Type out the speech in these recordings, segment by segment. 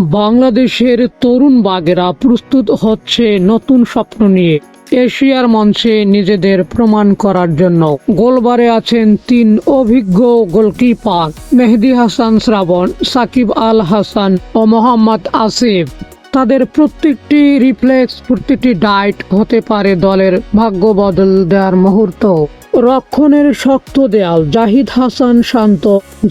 বাংলাদেশের তরুণ বাগেরা প্রস্তুত হচ্ছে নতুন স্বপ্ন নিয়ে এশিয়ার মঞ্চে নিজেদের প্রমাণ করার জন্য। গোলবারে আছেন তিন অভিজ্ঞ গোলকিপার, মেহেদি হাসান শ্রাবণ, সাকিব আল হাসান ও মোহাম্মদ আসিফ। তাদের প্রত্যেকটি রিফ্লেক্স প্রত্যেকটি ডাইট হতে পারে দলের ভাগ্য বদল দেওয়ার মুহূর্ত। রক্ষণের শক্ত দেয়াল। জাহিদ হাসান শান্ত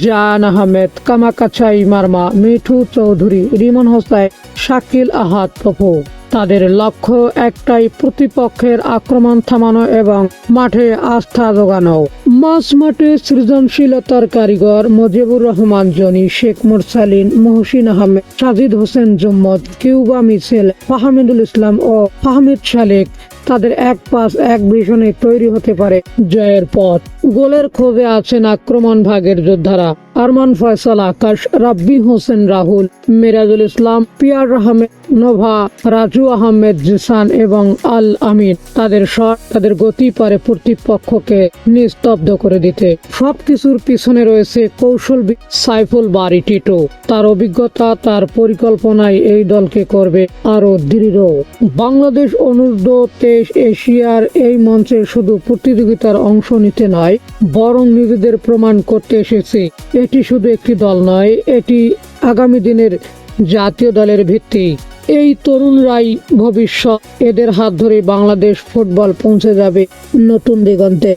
জাহান আহমেদ, কামাকাছাই মার্মা, মিঠু চৌধুরী, রিমন হোসাই শাকিল আহাদ প্রভু। তাদের লক্ষ্য একটাই, প্রতিপক্ষের আক্রমণ থামানো এবং মাঠে আস্থা জোগানো। মাঝ মাঠে সৃজনশীলতার কারিগর মজিবুর রহমান, জনি শেখ মুরসালিন, মহসিন আহমেদ, সাজিদ হোসেন জম্মদ, কিউবা মিছিল ফাহমিদুল ইসলাম ও ফাহমিদ শালেক তাদের এক পাস এক ভীষণে তৈরি হতে পারে। জয়ের পথ গোলের ক্ষোভে আছেন আক্রমণ ভাগের যোদ্ধারা। আরমান ফয়সাল আকাশ রাব্বি হোসেন রাহুল, মিরাজুল ইসলাম, পিয়ার আহমেদ নোভা, রাজু আহমেদ, জিসান এবং আল আমিন। তাদের শট তাদের গতি পারে প্রতিপক্ষকে নিস্তব্ধ করে দিতে। সবকিছুর পিছনে রয়েছে কৌশলবিদ সাইফুল বারি টিটো। তার অভিজ্ঞতা, তার পরিকল্পনায় এই দলকে করবে আরও দৃঢ়। বাংলাদেশ অনূর্ধ্ব তেইশ এশিয়ার এই মঞ্চে শুধু প্রতিযোগিতার অংশ নিতে নয়, বরং নিজেদের প্রমাণ করতে এসেছে। এটি শুধু একটি দল নয়, এটি আগামী দিনের জাতীয় দলের ভিত্তি। এই তরুণরাই ভবিষ্যৎ, এদের হাত ধরে বাংলাদেশ ফুটবল পৌঁছে যাবে নতুন দিগন্তে।